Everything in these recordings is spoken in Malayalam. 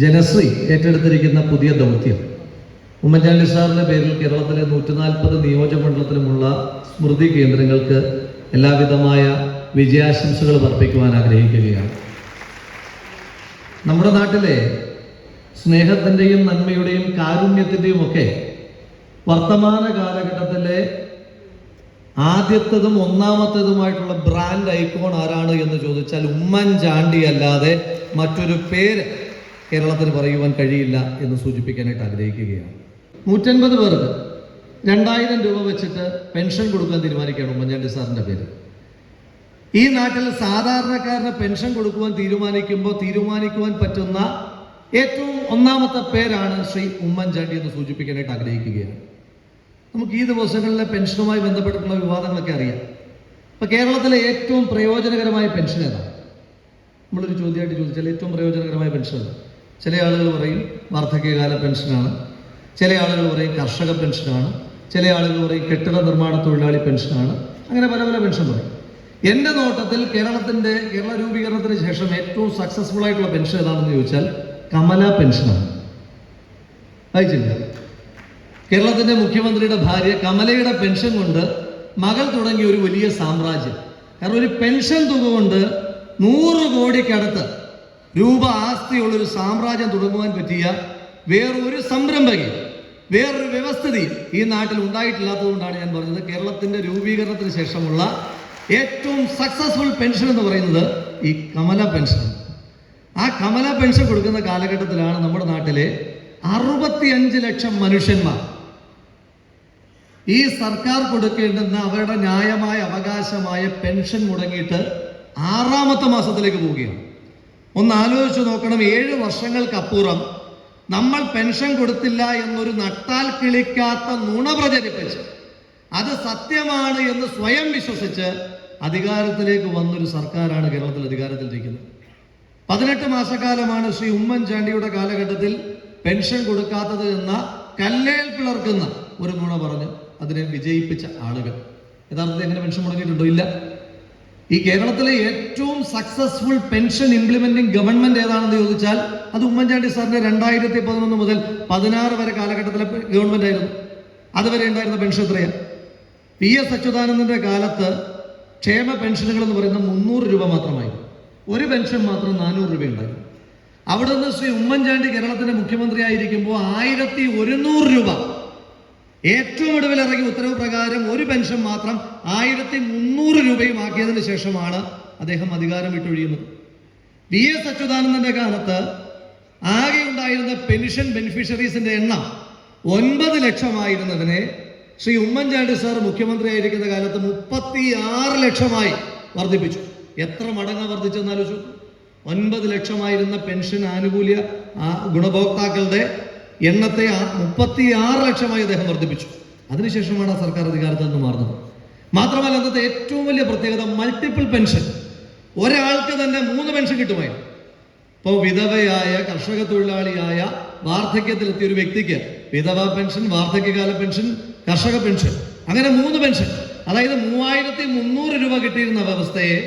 ജനശ്രീ ഏറ്റെടുത്തിരിക്കുന്ന പുതിയ ദൗത്യം. ഉമ്മൻചാണ്ടി സാറിന്റെ പേരിൽ കേരളത്തിലെ നൂറ്റി നാൽപ്പത് നിയോജകമണ്ഡലത്തിലുമുള്ള സ്മൃതി കേന്ദ്രങ്ങൾക്ക് എല്ലാവിധമായ വിജയാശംസകൾ അർപ്പിക്കുവാൻ ആഗ്രഹിക്കുകയാണ്. നമ്മുടെ നാട്ടിലെ സ്നേഹത്തിന്റെയും നന്മയുടെയും കാരുണ്യത്തിന്റെയും ഒക്കെ വർത്തമാന കാലഘട്ടത്തിലെ ആദ്യത്തതും ഒന്നാമത്തേതുമായിട്ടുള്ള ബ്രാൻഡ് ഐക്കോൺ ആരാണ് എന്ന് ചോദിച്ചാൽ ഉമ്മൻചാണ്ടി അല്ലാതെ മറ്റൊരു പേര് കേരളത്തിന് പറയുവാൻ കഴിയില്ല എന്ന് സൂചിപ്പിക്കാനായിട്ട് ആഗ്രഹിക്കുകയാണ്. നൂറ്റൻപത് പേർക്ക് രണ്ടായിരം രൂപ വെച്ചിട്ട് പെൻഷൻ കൊടുക്കാൻ തീരുമാനിക്കുകയാണ് ഉമ്മൻചാണ്ടി സാറിന്റെ പേര്. ഈ നാട്ടിൽ സാധാരണക്കാരന് പെൻഷൻ കൊടുക്കുവാൻ തീരുമാനിക്കുമ്പോൾ തീരുമാനിക്കുവാൻ പറ്റുന്ന ഏറ്റവും ഒന്നാമത്തെ പേരാണ് ശ്രീ ഉമ്മൻചാണ്ടി എന്ന് സൂചിപ്പിക്കാനായിട്ട് ആഗ്രഹിക്കുകയാണ്. നമുക്ക് ഈ ദിവസങ്ങളിലെ പെൻഷനുമായി ബന്ധപ്പെട്ടുള്ള വിവാദങ്ങളൊക്കെ അറിയാം. അപ്പൊ കേരളത്തിലെ ഏറ്റവും പ്രയോജനകരമായ പെൻഷൻ ഏതാണ് നമ്മളൊരു ചോദ്യമായിട്ട് ചോദിച്ചാൽ ഏറ്റവും പ്രയോജനകരമായ പെൻഷൻ ഏതാണ് ചില ആളുകൾ പറയും വാർദ്ധക്യകാല പെൻഷനാണ്. ചില ആളുകൾ പറയും കർഷക പെൻഷനാണ്. ചില ആളുകൾ പറയും കെട്ടിട നിർമ്മാണ തൊഴിലാളി പെൻഷനാണ്. അങ്ങനെ പല പല പെൻഷൻ പറയും. എന്റെ നോട്ടത്തിൽ കേരളത്തിന്റെ കേരള രൂപീകരണത്തിന് ശേഷം ഏറ്റവും സക്സസ്ഫുൾ ആയിട്ടുള്ള പെൻഷൻ ഏതാണെന്ന് ചോദിച്ചാൽ കമല പെൻഷനാണ്. വായിച്ചില്ല കേരളത്തിന്റെ മുഖ്യമന്ത്രിയുടെ ഭാര്യ കമലയുടെ പെൻഷൻ കൊണ്ട് മകൾ തുടങ്ങിയ ഒരു വലിയ സാമ്രാജ്യം. കാരണം ഒരു പെൻഷൻ തുക കൊണ്ട് നൂറ് കോടിക്കടുത്ത് രൂപ ആസ്തിയുള്ള ഒരു സാമ്രാജ്യം തുടങ്ങുവാൻ പറ്റിയ വേറൊരു സംരംഭകി വേറൊരു വ്യവസ്ഥിതി ഈ നാട്ടിൽ ഉണ്ടായിട്ടില്ലാത്തതുകൊണ്ടാണ് ഞാൻ പറഞ്ഞത്. കേരളത്തിന്റെ രൂപീകരണത്തിന് ശേഷമുള്ള ഏറ്റവും സക്സസ്ഫുൾ പെൻഷൻ എന്ന് പറയുന്നത് ഈ കമല പെൻഷൻ ആ കമല പെൻഷൻ കൊടുക്കുന്ന കാലഘട്ടത്തിലാണ് നമ്മുടെ നാട്ടിലെ അറുപത്തിയഞ്ച് ലക്ഷം മനുഷ്യന്മാർ. ഈ സർക്കാർ കൊടുക്കേണ്ടുന്ന അവരുടെ ന്യായമായ അവകാശമായ പെൻഷൻ മുടങ്ങിയിട്ട് ആറാമത്തെ മാസത്തിലേക്ക് പോവുകയാണ്. ഒന്ന് ആലോചിച്ച് നോക്കണം ഏഴ് വർഷങ്ങൾക്കപ്പുറം നമ്മൾ പെൻഷൻ കൊടുത്തില്ല എന്നൊരു നട്ടാൽ കിളിക്കാത്ത നുണ പ്രചരിപ്പിച്ച് അത് സത്യമാണ് എന്ന് സ്വയം വിശ്വസിച്ച് അധികാരത്തിലേക്ക് വന്നൊരു സർക്കാരാണ് കേരളത്തിൽ അധികാരത്തിലിരിക്കുന്നത്. പതിനെട്ട് മാസക്കാലമാണ് ശ്രീ ഉമ്മൻചാണ്ടിയുടെ കാലഘട്ടത്തിൽ പെൻഷൻ കൊടുക്കാത്തത് എന്ന കല്ലേൽ പിളർക്കുന്ന ഒരു നുണ പറഞ്ഞ് അതിനെ വിജയിപ്പിച്ച ആളുകൾ. യഥാർത്ഥത്തിൽ എങ്ങനെ പെൻഷൻ മുടങ്ങിയിട്ടുണ്ടോ? ഇല്ല. ഈ കേരളത്തിലെ ഏറ്റവും സക്സസ്ഫുൾ പെൻഷൻ ഇംപ്ലിമെന്റിംഗ് ഗവൺമെന്റ് ഏതാണെന്ന് ചോദിച്ചാൽ അത് ഉമ്മൻചാണ്ടി സാറിന്റെ രണ്ടായിരത്തി പതിനൊന്ന് മുതൽ പതിനാറ് വരെ കാലഘട്ടത്തിലെ ഗവൺമെന്റ് ആയിരുന്നു. അതുവരെ ഉണ്ടായിരുന്ന പെൻഷൻ എത്രയാണ് പി എസ് അച്യുതാനന്ദന്റെ കാലത്ത് ക്ഷേമ പെൻഷനുകൾ എന്ന് പറയുന്നത് മുന്നൂറ് രൂപ മാത്രമായി. ഒരു പെൻഷൻ മാത്രം നാനൂറ് രൂപ ഉണ്ടായിരുന്നു. അവിടെ നിന്ന് ശ്രീ ഉമ്മൻചാണ്ടി കേരളത്തിന്റെ മുഖ്യമന്ത്രിയായിരിക്കുമ്പോൾ ആയിരത്തി ഒരുന്നൂറ് രൂപ ഏറ്റവും ഒടുവിൽ ഇറങ്ങിയ ഉത്തരവ് പ്രകാരം ഒരു പെൻഷൻ മാത്രം ആയിരത്തി മുന്നൂറ് രൂപയും ആക്കിയതിന് ശേഷമാണ് അദ്ദേഹം അധികാരം വിട്ടൊഴിയുന്നത്. വി എസ് അച്യുതാനന്ദന്റെ കാലത്ത് ആകെ ഉണ്ടായിരുന്ന പെൻഷൻ ബെനിഫിഷ്യറീസിന്റെ എണ്ണം ഒൻപത് ലക്ഷമായിരുന്നതിനെ ശ്രീ ഉമ്മൻചാണ്ടി സാർ മുഖ്യമന്ത്രി ആയിരിക്കുന്ന കാലത്ത് മുപ്പത്തി ആറ് ലക്ഷമായി വർദ്ധിപ്പിച്ചു. എത്ര മടങ്ങ് വർദ്ധിച്ചെന്നാലോചിച്ചു. ഒൻപത് ലക്ഷമായിരുന്ന പെൻഷൻ ആനുകൂല്യ ഗുണഭോക്താക്കളുടെ എണ്ണത്തെ മുപ്പത്തി ആറ് ലക്ഷമായി അദ്ദേഹം വർദ്ധിപ്പിച്ചു. അതിനുശേഷമാണ് ആ സർക്കാർ അധികാരത്തിൽ നിന്ന് മാറുന്നത്. മാത്രമല്ല അന്നത്തെ ഏറ്റവും വലിയ പ്രത്യേകത മൾട്ടിപ്പിൾ പെൻഷൻ ഒരാൾക്ക് തന്നെ മൂന്ന് പെൻഷൻ കിട്ടുമായിരുന്നു. ഇപ്പോൾ വിധവയായ കർഷക തൊഴിലാളിയായ വാർദ്ധക്യത്തിലെത്തിയ ഒരു വ്യക്തിക്ക് വിധവ പെൻഷൻ വാർദ്ധക്യകാല പെൻഷൻ കർഷക പെൻഷൻ അങ്ങനെ മൂന്ന് പെൻഷൻ അതായത് മൂവായിരത്തി മുന്നൂറ് രൂപ കിട്ടിയിരുന്ന വ്യവസ്ഥയെ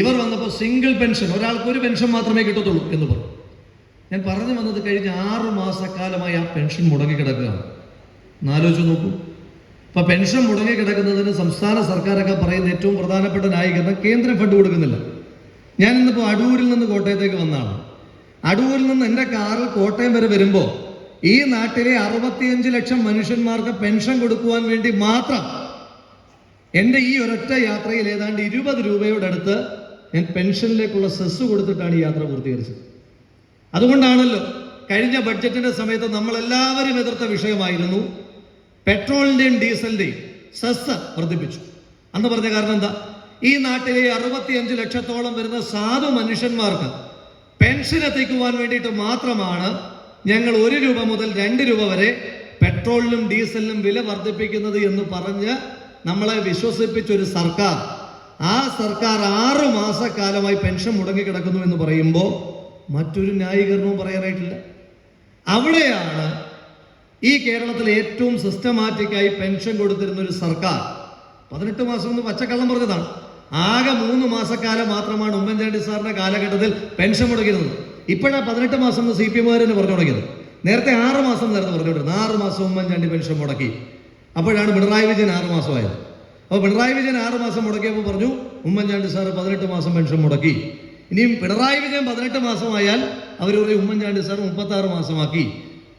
ഇവർ വന്നപ്പോൾ സിംഗിൾ പെൻഷൻ ഒരാൾക്ക് ഒരു പെൻഷൻ മാത്രമേ കിട്ടത്തുള്ളൂ എന്ന് പറഞ്ഞു. ഞാൻ പറഞ്ഞു വന്നത് കഴിഞ്ഞ ആറ് മാസക്കാലമായി ആ പെൻഷൻ മുടങ്ങിക്കിടക്കുകയാണ് എന്നാലോചിച്ച് നോക്കൂ. അപ്പൊ പെൻഷൻ മുടങ്ങിക്കിടക്കുന്നതിന് സംസ്ഥാന സർക്കാരൊക്കെ പറയുന്ന ഏറ്റവും പ്രധാനപ്പെട്ട ന്യായീകരണം കേന്ദ്രം ഫണ്ട് കൊടുക്കുന്നില്ല. ഞാൻ ഇന്നിപ്പോൾ അടൂരിൽ നിന്ന് കോട്ടയത്തേക്ക് വന്നതാണ് അടൂരിൽ നിന്ന് എന്റെ കാറിൽ കോട്ടയം വരെ വരുമ്പോ ഈ നാട്ടിലെ അറുപത്തിയഞ്ച് ലക്ഷം മനുഷ്യന്മാർക്ക് പെൻഷൻ കൊടുക്കുവാൻ വേണ്ടി മാത്രം എന്റെ ഈ ഒരൊറ്റ യാത്രയിൽ ഏതാണ്ട് ഇരുപത് രൂപയോടടുത്ത് ഞാൻ പെൻഷനിലേക്കുള്ള സെസ് കൊടുത്തിട്ടാണ് ഈ യാത്ര പൂർത്തീകരിച്ചത്. അതുകൊണ്ടാണല്ലോ കഴിഞ്ഞ ബഡ്ജറ്റിന്റെ സമയത്ത് നമ്മളെല്ലാവരും എതിർത്ത വിഷയമായിരുന്നു. പെട്രോളിന്റെയും ഡീസലിന്റെയും സെസ് വർദ്ധിപ്പിച്ചു. അന്ന് പറഞ്ഞ കാരണം എന്താ? ഈ നാട്ടിലെ അറുപത്തിയഞ്ച് ലക്ഷത്തോളം വരുന്ന സാധു മനുഷ്യന്മാർക്ക് പെൻഷൻ എത്തിക്കുവാൻ വേണ്ടിയിട്ട് മാത്രമാണ് ഞങ്ങൾ ഒരു രൂപ മുതൽ രണ്ട് രൂപ വരെ പെട്രോളിനും ഡീസലിനും വില വർദ്ധിപ്പിക്കുന്നത് എന്ന് പറഞ്ഞ് നമ്മളെ വിശ്വസിപ്പിച്ച ഒരു സർക്കാർ. ആ സർക്കാർ ആറു മാസക്കാലമായി പെൻഷൻ മുടങ്ങിക്കിടക്കുന്നു എന്ന് പറയുമ്പോൾ മറ്റൊരു ന്യായീകരണവും പറയാനായിട്ടില്ല. അവിടെയാണ് ഈ കേരളത്തിൽ ഏറ്റവും സിസ്റ്റമാറ്റിക്കായി പെൻഷൻ കൊടുത്തിരുന്ന ഒരു സർക്കാർ. പതിനെട്ട് മാസം എന്ന് പച്ചക്കള്ളം പറഞ്ഞതാണ്. ആകെ മൂന്ന് മാസക്കാലം മാത്രമാണ് ഉമ്മൻചാണ്ടി സാറിന്റെ കാലഘട്ടത്തിൽ പെൻഷൻ മുടക്കിയിരുന്നത്. ഇപ്പോഴാണ് പതിനെട്ട് മാസം എന്ന് സി പി എമ്മുകാർ തന്നെ പറഞ്ഞു തുടങ്ങിയത്. നേരത്തെ ആറ് മാസം നേരത്തെ പറഞ്ഞുകൊണ്ടിരുന്നത് ആറ് മാസം ഉമ്മൻചാണ്ടി പെൻഷൻ മുടക്കി. അപ്പോഴാണ് പിണറായി വിജയൻ ആറ് മാസമായത്. അപ്പോൾ പിണറായി വിജയൻ ആറ് മാസം മുടക്കിയപ്പോൾ പറഞ്ഞു ഉമ്മൻചാണ്ടി സാറ് പതിനെട്ട് മാസം പെൻഷൻ മുടക്കി. ഇനിയും പിണറായി വിജയൻ പതിനെട്ട് മാസമായാൽ അവർ പറയും ഉമ്മൻചാണ്ടി സാർ മുപ്പത്താറ് മാസമാക്കി.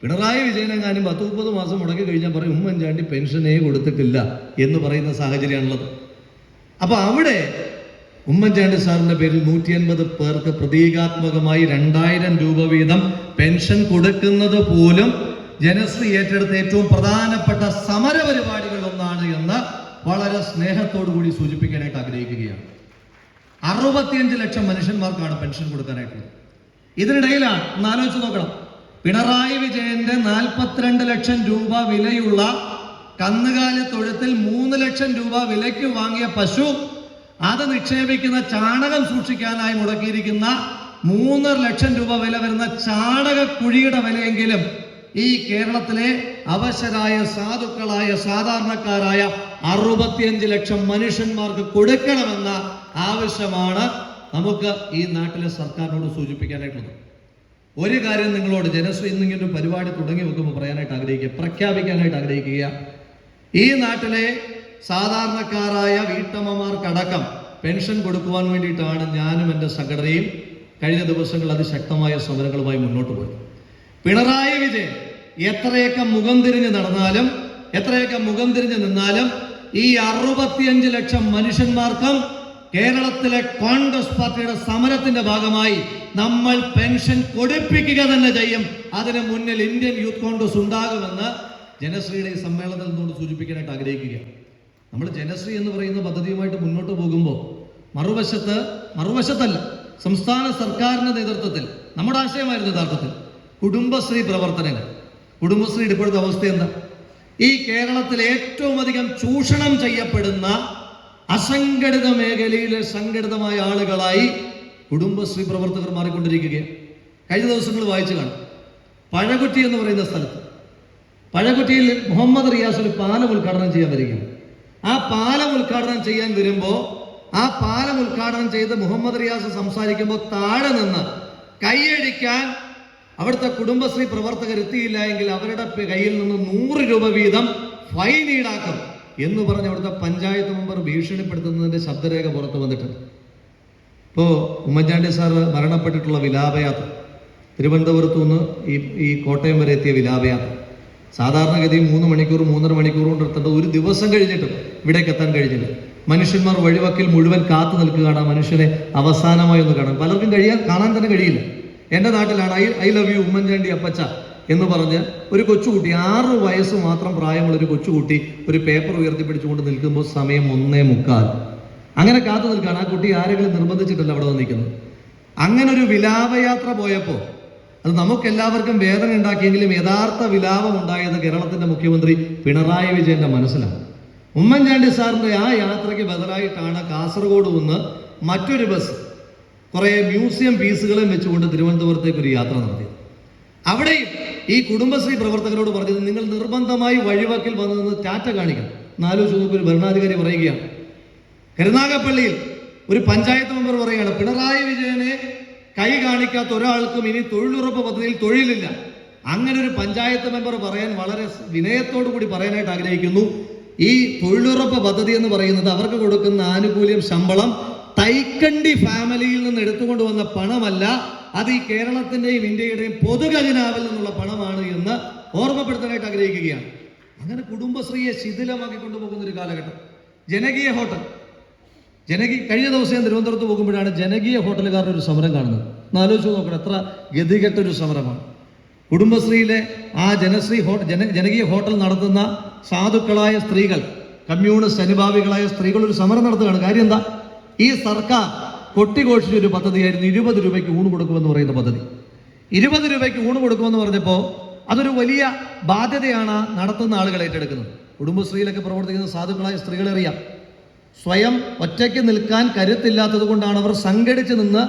പിണറായി വിജയനെങ്ങാനും പത്ത് മുപ്പത് മാസം മുടക്കി കഴിഞ്ഞാൽ പറയും ഉമ്മൻചാണ്ടി പെൻഷനേ കൊടുത്തിട്ടില്ല എന്ന് പറയുന്ന സാഹചര്യമാണുള്ളത്. അപ്പൊ അവിടെ ഉമ്മൻചാണ്ടി സാറിന്റെ പേരിൽ നൂറ്റി അൻപത് പേർക്ക് പ്രതീകാത്മകമായി രണ്ടായിരം രൂപ വീതം പെൻഷൻ കൊടുക്കുന്നത് പോലും ജനശ്രീ ഏറ്റെടുത്ത ഏറ്റവും പ്രധാനപ്പെട്ട സമര പരിപാടികളിൽ ഒന്നാണ് എന്ന് വളരെ സ്നേഹത്തോടു കൂടി സൂചിപ്പിക്കാനായിട്ട് ആഗ്രഹിക്കുകയാണ്. അറുപത്തിയഞ്ച് ലക്ഷം മനുഷ്യന്മാർക്കാണ് പെൻഷൻ കൊടുക്കാനായിട്ടുള്ളത്. ഇതിനിടയിലാണ് ഒന്ന് ആലോചിച്ച് നോക്കണം. പിണറായി വിജയന്റെ നാൽപ്പത്തിരണ്ട് ലക്ഷം രൂപ വിലയുള്ള കന്നുകാലി തൊഴുത്തിൽ മൂന്ന് ലക്ഷം രൂപ വിലയ്ക്ക് വാങ്ങിയ പശു അത് നിക്ഷേപിക്കുന്ന ചാണകം സൂക്ഷിക്കാനായി മുടക്കിയിരിക്കുന്ന മൂന്നര ലക്ഷം രൂപ വില വരുന്ന ചാണക കുഴിയുടെ വിലയെങ്കിലും ഈ കേരളത്തിലെ അവശരായ സാധുക്കളായ സാധാരണക്കാരായ അറുപത്തിയഞ്ച് ലക്ഷം മനുഷ്യന്മാർക്ക് കൊടുക്കണമെന്ന ആവശ്യമാണ് നമുക്ക് ഈ നാട്ടിലെ സർക്കാരിനോട് സൂചിപ്പിക്കാനായിട്ടുള്ളത്. ഒരു കാര്യം നിങ്ങളോട് ജനശ്രീ ഇന്നിങ്ങനെ ഒരു പരിപാടി തുടങ്ങി വെക്കുമ്പോൾ പറയാനായിട്ട് ആഗ്രഹിക്കുക പ്രഖ്യാപിക്കാനായിട്ട് ആഗ്രഹിക്കുക. ഈ നാട്ടിലെ സാധാരണക്കാരായ വീട്ടമ്മമാർക്കടക്കം പെൻഷൻ കൊടുക്കുവാൻ വേണ്ടിയിട്ടാണ് ഞാനും എന്റെ സംഘടനയും കഴിഞ്ഞ ദിവസങ്ങളിൽ അതിശക്തമായ സമരങ്ങളുമായി മുന്നോട്ട് പോയത്. പിണറായി വിജയൻ എത്രയൊക്കെ മുഖം തിരിഞ്ഞ് നടന്നാലും എത്രയൊക്കെ മുഖം തിരിഞ്ഞ് നിന്നാലും ഈ അറുപത്തിയഞ്ച് ലക്ഷം മനുഷ്യന്മാർക്കും കേരളത്തിലെ കോൺഗ്രസ് പാർട്ടിയുടെ സമരത്തിന്റെ ഭാഗമായി നമ്മൾ പെൻഷൻ കൊടുപ്പിക്കുക തന്നെ ചെയ്യും. അതിന് മുന്നിൽ ഇന്ത്യൻ യൂത്ത് കോൺഗ്രസ് ഉണ്ടാകുമെന്ന് ജനശ്രീയുടെ ഈ സമ്മേളനത്തിൽ നിന്നുകൊണ്ട് സൂചിപ്പിക്കാനായിട്ട് ആഗ്രഹിക്കുകയാണ്. നമ്മൾ ജനശ്രീ എന്ന് പറയുന്ന പദ്ധതിയുമായിട്ട് മുന്നോട്ട് പോകുമ്പോൾ മറുവശത്ത് മറുവശത്തല്ല സംസ്ഥാന സർക്കാരിന്റെ നേതൃത്വത്തിൽ നമ്മുടെ ആശയമായിരുന്നു യഥാർത്ഥത്തിൽ കുടുംബശ്രീ പ്രവർത്തനങ്ങൾ. കുടുംബശ്രീയുടെ ഇപ്പോഴത്തെ അവസ്ഥ എന്താ? ഈ കേരളത്തിൽ ഏറ്റവും അധികം ചൂഷണം ചെയ്യപ്പെടുന്ന അസംഘടിത മേഖലയിലെ സംഘടിതമായ ആളുകളായി കുടുംബശ്രീ പ്രവർത്തകർ മാറിക്കൊണ്ടിരിക്കുകയാണ്. കഴിഞ്ഞ ദിവസങ്ങൾ വായിച്ചു കാണും. പഴകുട്ടി എന്ന് പറയുന്ന സ്ഥലത്ത് പഴകുട്ടിയിൽ മുഹമ്മദ് റിയാസ് ഒരു പാലം ഉദ്ഘാടനം ചെയ്യാൻ വരികയാണ്. ആ പാലം ഉദ്ഘാടനം ചെയ്യാൻ വരുമ്പോൾ ആ പാലം ഉദ്ഘാടനം ചെയ്ത് മുഹമ്മദ് റിയാസ് സംസാരിക്കുമ്പോൾ താഴെ നിന്ന് കൈയടിക്കാൻ അവിടുത്തെ കുടുംബശ്രീ പ്രവർത്തകർ എത്തിയില്ല എങ്കിൽ അവരുടെ കയ്യിൽ നിന്ന് നൂറ് രൂപ വീതം ഫൈൻ ഈടാക്കും. എന്ന് പറഞ്ഞ് അവിടുത്തെ പഞ്ചായത്ത് മെമ്പർ ഭീഷണിപ്പെടുത്തുന്നതിന്റെ ശബ്ദരേഖ പുറത്ത് വന്നിട്ടുണ്ട്. ഇപ്പോൾ ഉമ്മൻചാണ്ടി സാറ് മരണപ്പെട്ടിട്ടുള്ള വിലാപയാത്ര. തിരുവനന്തപുരത്ത് നിന്ന് ഈ ഈ കോട്ടയം വരെ എത്തിയ വിലാപയാത്ര. സാധാരണഗതിയിൽ മൂന്ന് മണിക്കൂർ മൂന്നര മണിക്കൂർ കൊണ്ട് എത്തേണ്ട ഒരു ദിവസം കഴിഞ്ഞിട്ടും ഇവിടേക്ക് എത്താൻ കഴിഞ്ഞില്ല. മനുഷ്യന്മാർ വഴിവക്കിൽ മുഴുവൻ കാത്തു നിൽക്കുകയാണ്. മനുഷ്യനെ അവസാനമായി ഒന്ന് കാണാൻ. പലർക്കും കഴിയാൻ കാണാൻ തന്നെ കഴിയില്ല. എന്റെ നാട്ടിലാണ് I I love you Oommen Chandy അപ്പച്ച. എന്ന് പറഞ്ഞ് ഒരു കൊച്ചുകുട്ടി ആറ് വയസ്സ് മാത്രം പ്രായമുള്ള ഒരു കൊച്ചുകുട്ടി ഒരു പേപ്പർ ഉയർത്തിപ്പിടിച്ചുകൊണ്ട് നിൽക്കുമ്പോൾ സമയം ഒന്നേ മുക്കാൽ. അങ്ങനെ കാത്തു നിൽക്കുകയാണ്. ആ കുട്ടി ആരെങ്കിലും നിർബന്ധിച്ചിട്ടല്ല അവിടെ വന്നിരിക്കുന്നത്? അങ്ങനെ ഒരു വിലാപയാത്ര പോയപ്പോൾ അത് നമുക്കെല്ലാവർക്കും വേദന ഉണ്ടാക്കിയെങ്കിലും യഥാർത്ഥ വിലാപം ഉണ്ടായത് കേരളത്തിന്റെ മുഖ്യമന്ത്രി പിണറായി വിജയന്റെ മനസ്സിലാണ്. ഉമ്മൻചാണ്ടി സാറിന്റെ ആ യാത്രയ്ക്ക് ബദലായിട്ടാണ് കാസർഗോഡ് നിന്ന് മറ്റൊരു ബസ് കുറേ മ്യൂസിയം പീസുകളും വെച്ചുകൊണ്ട് തിരുവനന്തപുരത്തേക്ക് ഒരു യാത്ര നടത്തി അവിടെയും ഈ കുടുംബശ്രീ പ്രവർത്തകരോട് പറഞ്ഞത് നിങ്ങൾ നിർബന്ധമായി വഴിവാക്കിൽ വന്നതെന്ന് ടാറ്റ കാണിക്കണം. നാലു ചുവപ്പിൽ ഭരണാധികാരി പറയുകയാണ്. കരുനാഗപ്പള്ളിയിൽ ഒരു പഞ്ചായത്ത് മെമ്പർ പറയുകയാണ് പിണറായി വിജയനെ കൈ കാണിക്കാത്ത ഒരാൾക്കും ഇനി തൊഴിലുറപ്പ് പദ്ധതിയിൽ തൊഴിലില്ല. അങ്ങനെ ഒരു പഞ്ചായത്ത് മെമ്പർ പറയാൻ വളരെ വിനയത്തോടു കൂടി പറയാനായിട്ട് ആഗ്രഹിക്കുന്നു. ഈ തൊഴിലുറപ്പ് പദ്ധതി എന്ന് പറയുന്നത് അവർക്ക് കൊടുക്കുന്ന ആനുകൂല്യം ശമ്പളം തൈക്കണ്ടി ഫാമിലിയിൽ നിന്ന് എടുത്തുകൊണ്ട് വന്ന പണമല്ല അത് ഈ കേരളത്തിന്റെയും ഇന്ത്യയുടെയും പൊതുഖജനാവിൽ നിന്നുള്ള പണമാണ് എന്ന് ഓർമ്മപ്പെടുത്താനായിട്ട് ആഗ്രഹിക്കുകയാണ്. അങ്ങനെ കുടുംബശ്രീയെ ശിഥിലമാക്കി കൊണ്ടുപോകുന്ന ഒരു കാലഘട്ടം. ജനകീയ ഹോട്ടൽ. ജനകീയ കഴിഞ്ഞ ദിവസം ഞാൻ തിരുവനന്തപുരത്ത് പോകുമ്പോഴാണ് ജനകീയ ഹോട്ടലുകാരുടെ ഒരു സമരം കാണുന്നത്. ഒന്ന് ആലോചിച്ച് നോക്കണം എത്ര ഗതികെട്ട ഒരു സമരമാണ്. കുടുംബശ്രീയിലെ ആ ജനശ്രീ ഹോട്ടൽ ജന ജനകീയ ഹോട്ടൽ നടത്തുന്ന സാധുക്കളായ സ്ത്രീകൾ കമ്മ്യൂണിസ്റ്റ് അനുഭാവികളായ സ്ത്രീകൾ ഒരു സമരം നടത്തുകയാണ്. കാര്യം എന്താ? ഈ സർക്കാർ കൊട്ടിഘോഷിച്ച ഒരു പദ്ധതിയായിരുന്നു ഇരുപത് രൂപയ്ക്ക് ഊണ് കൊടുക്കുമെന്ന് പറയുന്ന പദ്ധതി. ഇരുപത് രൂപയ്ക്ക് ഊണ് കൊടുക്കുമെന്ന് പറഞ്ഞപ്പോൾ അതൊരു വലിയ ബാധ്യതയാണ് നടത്തുന്ന ആളുകൾ ഏറ്റെടുക്കുന്നത്. കുടുംബശ്രീയിലൊക്കെ പ്രവർത്തിക്കുന്ന സാധുക്കളായ സ്ത്രീകളെ അറിയാം. സ്വയം ഒറ്റയ്ക്ക് നിൽക്കാൻ കരുത്തില്ലാത്തത് കൊണ്ടാണ് അവർ സംഘടിച്ച് നിന്ന്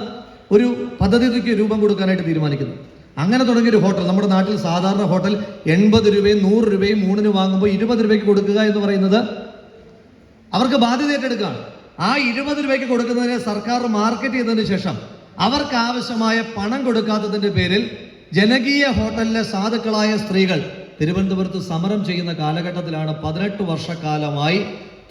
ഒരു പദ്ധതിക്ക് രൂപം കൊടുക്കാനായിട്ട് തീരുമാനിക്കുന്നത്. അങ്ങനെ തുടങ്ങിയൊരു ഹോട്ടൽ നമ്മുടെ നാട്ടിൽ സാധാരണ ഹോട്ടൽ എൺപത് രൂപയും നൂറ് രൂപയും ഊണിന് വാങ്ങുമ്പോൾ ഇരുപത് രൂപയ്ക്ക് കൊടുക്കുക എന്ന് പറയുന്നത് അവർക്ക് ബാധ്യത ഏറ്റെടുക്കുകയാണ്. ആ ഇരുപത് രൂപയ്ക്ക് കൊടുക്കുന്നതിനെ സർക്കാർ മാർക്കറ്റ് ചെയ്തതിന് ശേഷം അവർക്ക് ആവശ്യമായ പണം കൊടുക്കാത്തതിന്റെ പേരിൽ ജനകീയ ഹോട്ടലിലെ സാധുക്കളായ സ്ത്രീകൾ തിരുവനന്തപുരത്ത് സമരം ചെയ്യുന്ന കാലഘട്ടത്തിലാണ് പതിനെട്ട് വർഷക്കാലമായി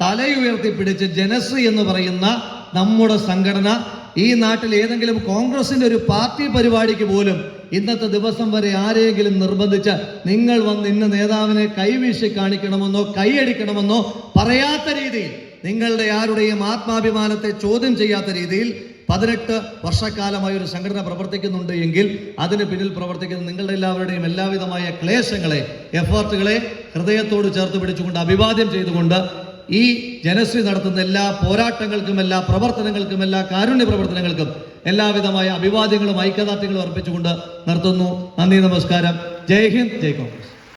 തലയുയർത്തി പിടിച്ച് ജനശ്രീ എന്ന് പറയുന്ന നമ്മുടെ സംഘടന ഈ നാട്ടിൽ ഏതെങ്കിലും കോൺഗ്രസിന്റെ ഒരു പാർട്ടി പരിപാടിക്ക് പോലും ഇന്നത്തെ ദിവസം വരെ ആരെങ്കിലും നിർബന്ധിച്ച് നിങ്ങൾ വന്ന് ഇന്ന നേതാവിനെ കൈവീശി കാണിക്കണമെന്നോ കൈയടിക്കണമെന്നോ പറയാത്ത രീതിയിൽ നിങ്ങളുടെ ആരുടെയും ആത്മാഭിമാനത്തെ ചോദ്യം ചെയ്യാത്ത രീതിയിൽ പതിനെട്ട് വർഷക്കാലമായി ഒരു സംഘടന പ്രവർത്തിക്കുന്നുണ്ട് എങ്കിൽ അതിന് പിന്നിൽ പ്രവർത്തിക്കുന്ന നിങ്ങളുടെ എല്ലാവരുടെയും എല്ലാവിധമായ ക്ലേശങ്ങളെ എഫേർട്ടുകളെ ഹൃദയത്തോട് ചേർത്ത് പിടിച്ചുകൊണ്ട് അഭിവാദ്യം ചെയ്തുകൊണ്ട് ഈ ജനശ്രീ നടത്തുന്ന എല്ലാ പോരാട്ടങ്ങൾക്കും എല്ലാ പ്രവർത്തനങ്ങൾക്കും എല്ലാ കാരുണ്യ പ്രവർത്തനങ്ങൾക്കും എല്ലാവിധമായ അഭിവാദ്യങ്ങളും ഐക്യദാർഢ്യങ്ങളും അർപ്പിച്ചുകൊണ്ട് നടത്തുന്നു നന്ദി നമസ്കാരം. ജയ് ഹിന്ദ് ജയ് കോൺഗ്രസ്.